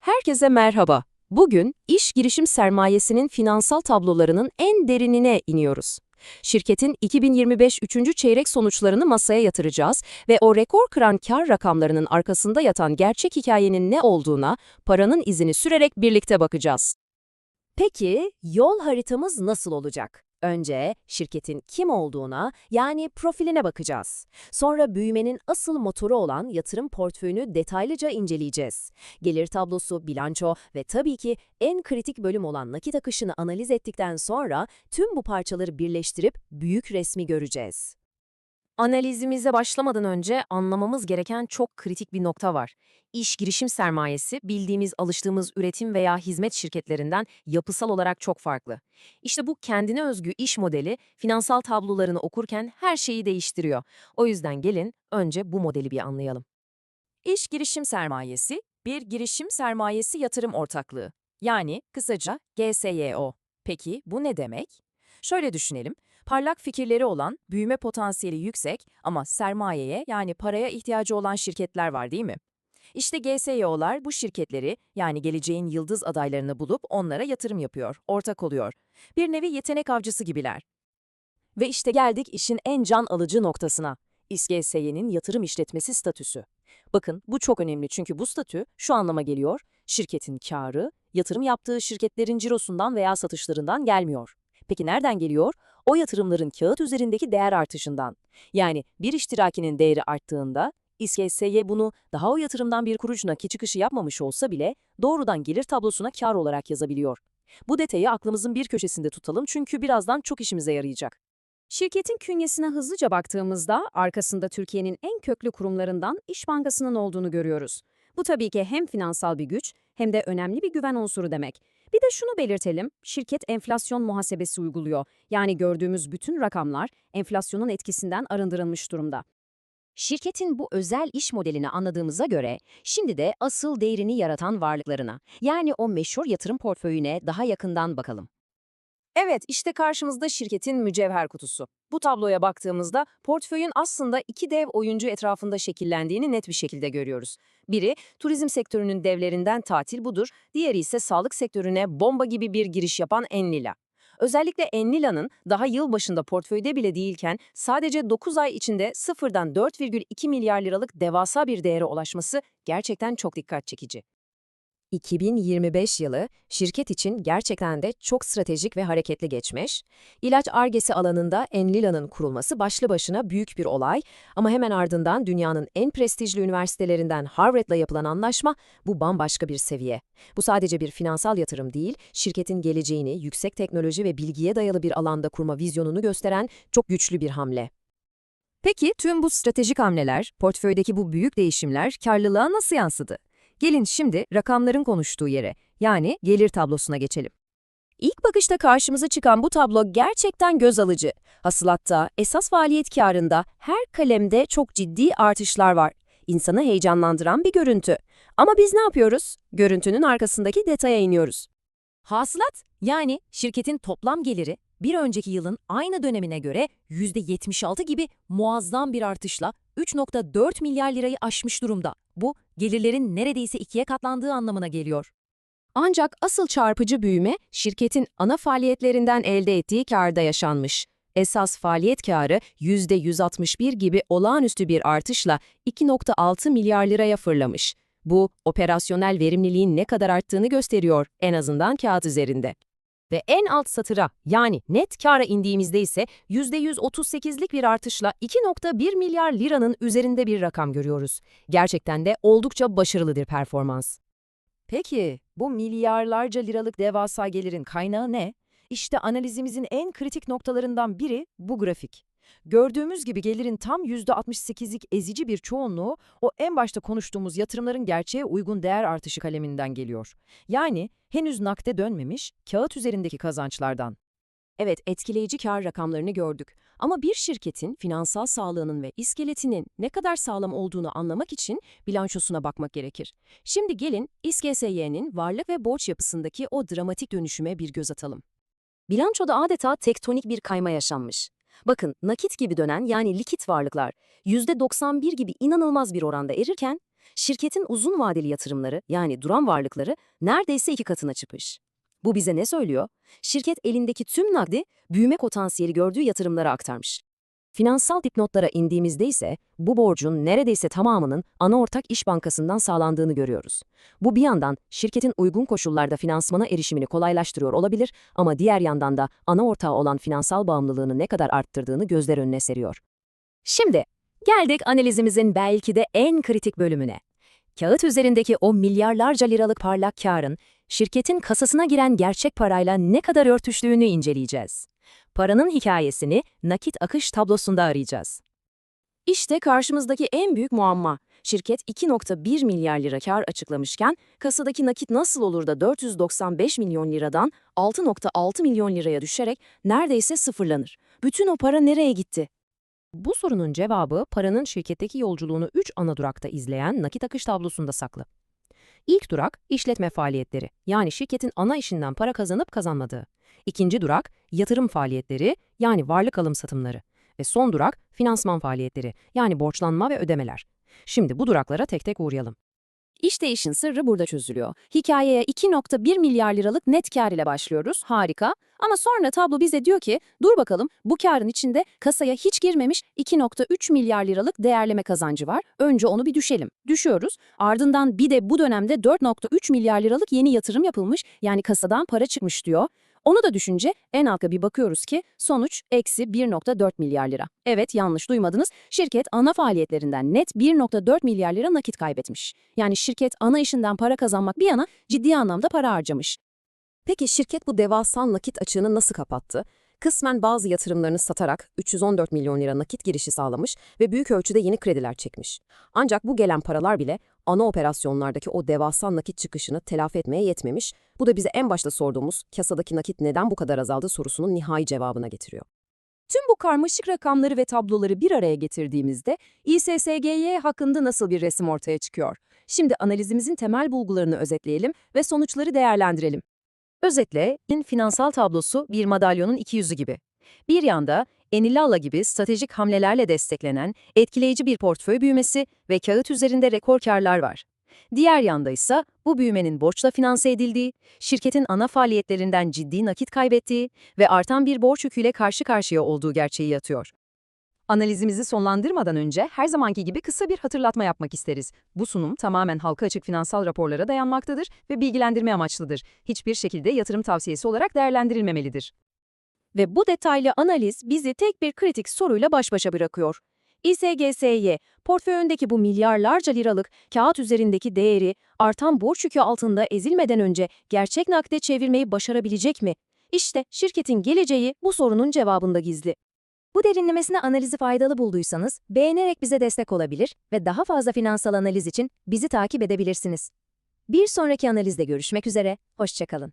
Herkese merhaba. Bugün iş girişim sermayesinin finansal tablolarının en derinine iniyoruz. Şirketin 2025 3. çeyrek sonuçlarını masaya yatıracağız ve o rekor kıran kar rakamlarının arkasında yatan gerçek hikayenin ne olduğuna paranın izini sürerek birlikte bakacağız. Peki yol haritamız nasıl olacak? Önce şirketin kim olduğuna yani profiline bakacağız. Sonra büyümenin asıl motoru olan yatırım portföyünü detaylıca inceleyeceğiz. Gelir tablosu, bilanço ve tabii ki en kritik bölüm olan nakit akışını analiz ettikten sonra tüm bu parçaları birleştirip büyük resmi göreceğiz. Analizimize başlamadan önce anlamamız gereken çok kritik bir nokta var. İş girişim sermayesi bildiğimiz alıştığımız üretim veya hizmet şirketlerinden yapısal olarak çok farklı. İşte bu kendine özgü iş modeli finansal tablolarını okurken her şeyi değiştiriyor. O yüzden gelin önce bu modeli bir anlayalım. İş girişim sermayesi bir girişim sermayesi yatırım ortaklığı. Yani kısaca GSYO. Peki bu ne demek? Şöyle düşünelim. Parlak fikirleri olan, büyüme potansiyeli yüksek ama sermayeye yani paraya ihtiyacı olan şirketler var değil mi? İşte GSYO'lar bu şirketleri yani geleceğin yıldız adaylarını bulup onlara yatırım yapıyor, ortak oluyor. Bir nevi yetenek avcısı gibiler. Ve işte geldik işin en can alıcı noktasına. İSGSY'nin yatırım işletmesi statüsü. Bakın bu çok önemli çünkü bu statü şu anlama geliyor. Şirketin karı, yatırım yaptığı şirketlerin cirosundan veya satışlarından gelmiyor. Peki nereden geliyor? O yatırımların kağıt üzerindeki değer artışından. Yani bir iştirakinin değeri arttığında, İSKSY bunu daha o yatırımdan bir kuruş nakit çıkışı yapmamış olsa bile doğrudan gelir tablosuna kar olarak yazabiliyor. Bu detayı aklımızın bir köşesinde tutalım çünkü birazdan çok işimize yarayacak. Şirketin künyesine hızlıca baktığımızda arkasında Türkiye'nin en köklü kurumlarından İş Bankası'nın olduğunu görüyoruz. Bu tabii ki hem finansal bir güç hem de önemli bir güven unsuru demek. Bir de şunu belirtelim, şirket enflasyon muhasebesi uyguluyor. Yani gördüğümüz bütün rakamlar enflasyonun etkisinden arındırılmış durumda. Şirketin bu özel iş modelini anladığımıza göre, şimdi de asıl değerini yaratan varlıklarına, yani o meşhur yatırım portföyüne daha yakından bakalım. Evet, işte karşımızda şirketin mücevher kutusu. Bu tabloya baktığımızda portföyün aslında iki dev oyuncu etrafında şekillendiğini net bir şekilde görüyoruz. Biri, turizm sektörünün devlerinden tatil budur, diğeri ise sağlık sektörüne bomba gibi bir giriş yapan Enlila. Özellikle Enlila'nın daha yıl başında portföyde bile değilken sadece 9 ay içinde sıfırdan 4,2 milyar liralık devasa bir değere ulaşması gerçekten çok dikkat çekici. 2025 yılı şirket için gerçekten de çok stratejik ve hareketli geçmiş. İlaç argesi alanında Enlila'nın kurulması başlı başına büyük bir olay ama hemen ardından dünyanın en prestijli üniversitelerinden Harvard'la yapılan anlaşma bu bambaşka bir seviye. Bu sadece bir finansal yatırım değil, şirketin geleceğini yüksek teknoloji ve bilgiye dayalı bir alanda kurma vizyonunu gösteren çok güçlü bir hamle. Peki tüm bu stratejik hamleler, portföydeki bu büyük değişimler karlılığa nasıl yansıdı? Gelin şimdi rakamların konuştuğu yere, yani gelir tablosuna geçelim. İlk bakışta karşımıza çıkan bu tablo gerçekten göz alıcı. Hasılatta, esas faaliyet karında her kalemde çok ciddi artışlar var. İnsanı heyecanlandıran bir görüntü. Ama biz ne yapıyoruz? Görüntünün arkasındaki detaya iniyoruz. Hasılat, yani şirketin toplam geliri bir önceki yılın aynı dönemine göre %76 gibi muazzam bir artışla 3.4 milyar lirayı aşmış durumda. Bu, gelirlerin neredeyse ikiye katlandığı anlamına geliyor. Ancak asıl çarpıcı büyüme şirketin ana faaliyetlerinden elde ettiği kârda yaşanmış. Esas faaliyet kârı %161 gibi olağanüstü bir artışla 2.6 milyar liraya fırlamış. Bu, operasyonel verimliliğin ne kadar arttığını gösteriyor, en azından kağıt üzerinde. Ve en alt satıra yani net kâra indiğimizde ise %138'lik bir artışla 2.1 milyar liranın üzerinde bir rakam görüyoruz. Gerçekten de oldukça başarılıdır performans. Peki bu milyarlarca liralık devasa gelirin kaynağı ne? İşte analizimizin en kritik noktalarından biri bu grafik. Gördüğümüz gibi gelirin tam %68'lik ezici bir çoğunluğu o en başta konuştuğumuz yatırımların gerçeğe uygun değer artışı kaleminden geliyor. Yani henüz nakde dönmemiş kağıt üzerindeki kazançlardan. Evet, etkileyici kar rakamlarını gördük. Ama bir şirketin finansal sağlığının ve iskeletinin ne kadar sağlam olduğunu anlamak için bilançosuna bakmak gerekir. Şimdi gelin İSGSY'nin varlık ve borç yapısındaki o dramatik dönüşüme bir göz atalım. Bilançoda adeta tektonik bir kayma yaşanmış. Bakın nakit gibi dönen yani likit varlıklar %91 gibi inanılmaz bir oranda erirken şirketin uzun vadeli yatırımları yani duran varlıkları neredeyse iki katına çıkmış. Bu bize ne söylüyor? Şirket elindeki tüm nakdi büyüme potansiyeli gördüğü yatırımlara aktarmış. Finansal dipnotlara indiğimizde ise bu borcun neredeyse tamamının ana ortak iş bankasından sağlandığını görüyoruz. Bu bir yandan şirketin uygun koşullarda finansmana erişimini kolaylaştırıyor olabilir ama diğer yandan da ana ortağı olan finansal bağımlılığını ne kadar arttırdığını gözler önüne seriyor. Şimdi geldik analizimizin belki de en kritik bölümüne. Kağıt üzerindeki o milyarlarca liralık parlak karın şirketin kasasına giren gerçek parayla ne kadar örtüştüğünü inceleyeceğiz. Paranın hikayesini nakit akış tablosunda arayacağız. İşte karşımızdaki en büyük muamma. Şirket 2.1 milyar lira kar açıklamışken kasadaki nakit nasıl olur da 495 milyon liradan 6.6 milyon liraya düşerek neredeyse sıfırlanır? Bütün o para nereye gitti? Bu sorunun cevabı paranın şirketteki yolculuğunu 3 ana durakta izleyen nakit akış tablosunda saklı. İlk durak işletme faaliyetleri, yani şirketin ana işinden para kazanıp kazanmadığı. İkinci durak yatırım faaliyetleri, yani varlık alım satımları. Ve son durak finansman faaliyetleri, yani borçlanma ve ödemeler. Şimdi bu duraklara tek tek uğrayalım. İşte işin sırrı burada çözülüyor. Hikayeye 2.1 milyar liralık net kar ile başlıyoruz, harika. Ama sonra tablo bize diyor ki, dur bakalım bu karın içinde kasaya hiç girmemiş 2.3 milyar liralık değerleme kazancı var. Önce onu bir düşelim. Düşüyoruz. Ardından bir de bu dönemde 4.3 milyar liralık yeni yatırım yapılmış, yani kasadan para çıkmış diyor. Onu da düşünce en alta bir bakıyoruz ki sonuç eksi 1.4 milyar lira. Evet yanlış duymadınız. Şirket ana faaliyetlerinden net 1.4 milyar lira nakit kaybetmiş. Yani şirket ana işinden para kazanmak bir yana ciddi anlamda para harcamış. Peki şirket bu devasa nakit açığını nasıl kapattı? Kısmen bazı yatırımlarını satarak 314 milyon lira nakit girişi sağlamış ve büyük ölçüde yeni krediler çekmiş. Ancak bu gelen paralar bile ana operasyonlardaki o devasa nakit çıkışını telafi etmeye yetmemiş. Bu da bize en başta sorduğumuz kasadaki nakit neden bu kadar azaldı sorusunun nihai cevabına getiriyor. Tüm bu karmaşık rakamları ve tabloları bir araya getirdiğimizde İSSGY hakkında nasıl bir resim ortaya çıkıyor? Şimdi analizimizin temel bulgularını özetleyelim ve sonuçları değerlendirelim. Özetle, in finansal tablosu bir madalyonun iki yüzü gibi. Bir yanda Enilalla gibi stratejik hamlelerle desteklenen etkileyici bir portföy büyümesi ve kağıt üzerinde rekor karlar var. Diğer yanda ise bu büyümenin borçla finanse edildiği, şirketin ana faaliyetlerinden ciddi nakit kaybettiği ve artan bir borç yüküyle karşı karşıya olduğu gerçeği yatıyor. Analizimizi sonlandırmadan önce her zamanki gibi kısa bir hatırlatma yapmak isteriz. Bu sunum tamamen halka açık finansal raporlara dayanmaktadır ve bilgilendirme amaçlıdır. Hiçbir şekilde yatırım tavsiyesi olarak değerlendirilmemelidir. Ve bu detaylı analiz bizi tek bir kritik soruyla baş başa bırakıyor. İSGSY, portföyündeki bu milyarlarca liralık kağıt üzerindeki değeri artan borç yükü altında ezilmeden önce gerçek nakde çevirmeyi başarabilecek mi? İşte şirketin geleceği bu sorunun cevabında gizli. Bu derinlemesine analizi faydalı bulduysanız beğenerek bize destek olabilir ve daha fazla finansal analiz için bizi takip edebilirsiniz. Bir sonraki analizde görüşmek üzere, hoşçakalın.